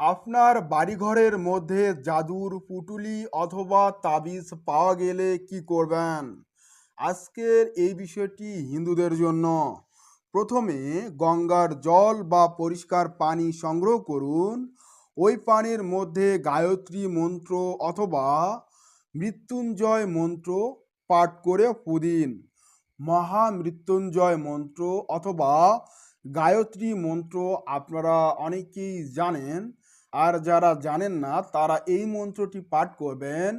আপনার বাড়িঘরের মধ্যে জাদুর পুটুলি অথবা তাবিজ পাওয়া গেলে কি করবেন? আজকের এই বিষয়টি হিন্দুদের জন্য। প্রথমে গঙ্গার জল বা পরিষ্কার পানি সংগ্রহ করুন। ওই পানির মধ্যে গায়ত্রী মন্ত্র অথবা মৃত্যুঞ্জয় মন্ত্র পাঠ করে পুদিন মহামৃত্যুঞ্জয় মন্ত্র অথবা গায়ত্রী মন্ত্র আপনারা অনেকেই জানেন। আর যারা জানেন না, তারা এই মন্ত্রটি পাঠ করবেন।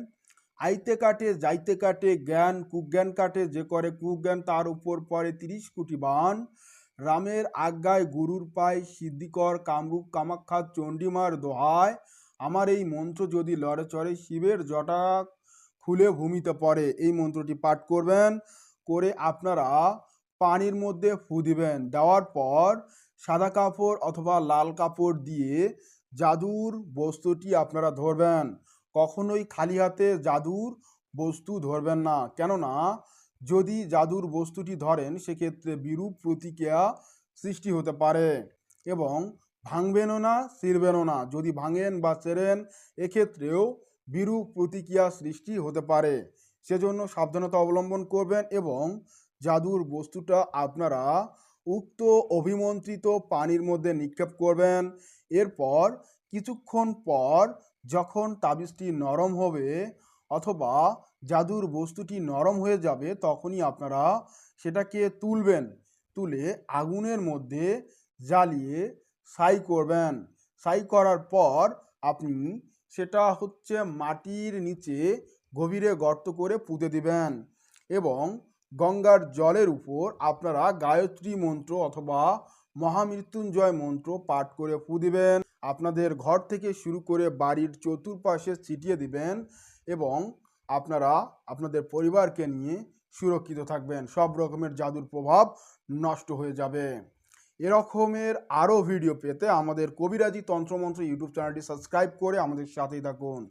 আইতে কাটে, যাইতে কাটে, জ্ঞান, কুজ্ঞান কাটে, যে করে কুজ্ঞান তার উপর পরে তিরিশ কোটি বান। রামের আজ্ঞায় গুরুর পায় সিদ্ধিকর, কামরূপ, কামাখ্যা, চণ্ডীমার দোহায়। আমার এই মন্ত্র যদি লড়ে চড়ে শিবের জটা খুলে ভূমিতে পড়ে, এই মন্ত্রটি পাঠ করবেন। করে আপনারা পানির মধ্যে ফু দিবেন। দেওয়ার পর সাদা কাপড় অথবা লাল কাপড় দিয়ে জাদুর বস্তুটি আপনারা ধরবেন। কখনোই খালি হাতে জাদুর বস্তু ধরবেন না। কেননা, যদি জাদুর বস্তুটি ধরেন, সেক্ষেত্রে বিরূপ প্রতিক্রিয়া সৃষ্টি হতে পারে এবং ভাঙবেনও না ছিঁড়বেনও না। যদি ভাঙেন বা ছেড়েন এক্ষেত্রেও বিরূপ প্রতিক্রিয়া সৃষ্টি হতে পারে। সেজন্য সাবধানতা অবলম্বন করবেন এবং জাদুর বস্তুটা আপনারা উক্ত অভিমন্ত্রিত পানির মধ্যে নিক্ষেপ করবেন। এরপর কিছুক্ষণ পর যখন তাবিজটি নরম হবে অথবা জাদুর বস্তুটি নরম হয়ে যাবে, তখনই আপনারা সেটাকে তুলবেন। তুলে আগুনের মধ্যে জ্বালিয়ে ছাই করবেন। ছাই করার পর আপনি সেটা হচ্ছে মাটির নিচে গভীরে গর্ত করে পুঁতে দিবেন এবং গঙ্গার জলের উপর আপনারা গায়ত্রী মন্ত্র অথবা মহামৃত্যুঞ্জয় মন্ত্র পাঠ করে ফু দিবেন। আপনাদের ঘর থেকে শুরু করে বাড়ির চতুর্পাশে ছিটিয়ে দিবেন এবং আপনারা আপনাদের পরিবারকে নিয়ে সুরক্ষিত থাকবেন। সব রকমের জাদুর প্রভাব নষ্ট হয়ে যাবে। এরকমের আরও ভিডিও পেতে আমাদের কবিরাজি তন্ত্রমন্ত্র ইউটিউব চ্যানেলটি সাবস্ক্রাইব করে আমাদের সাথেই থাকুন।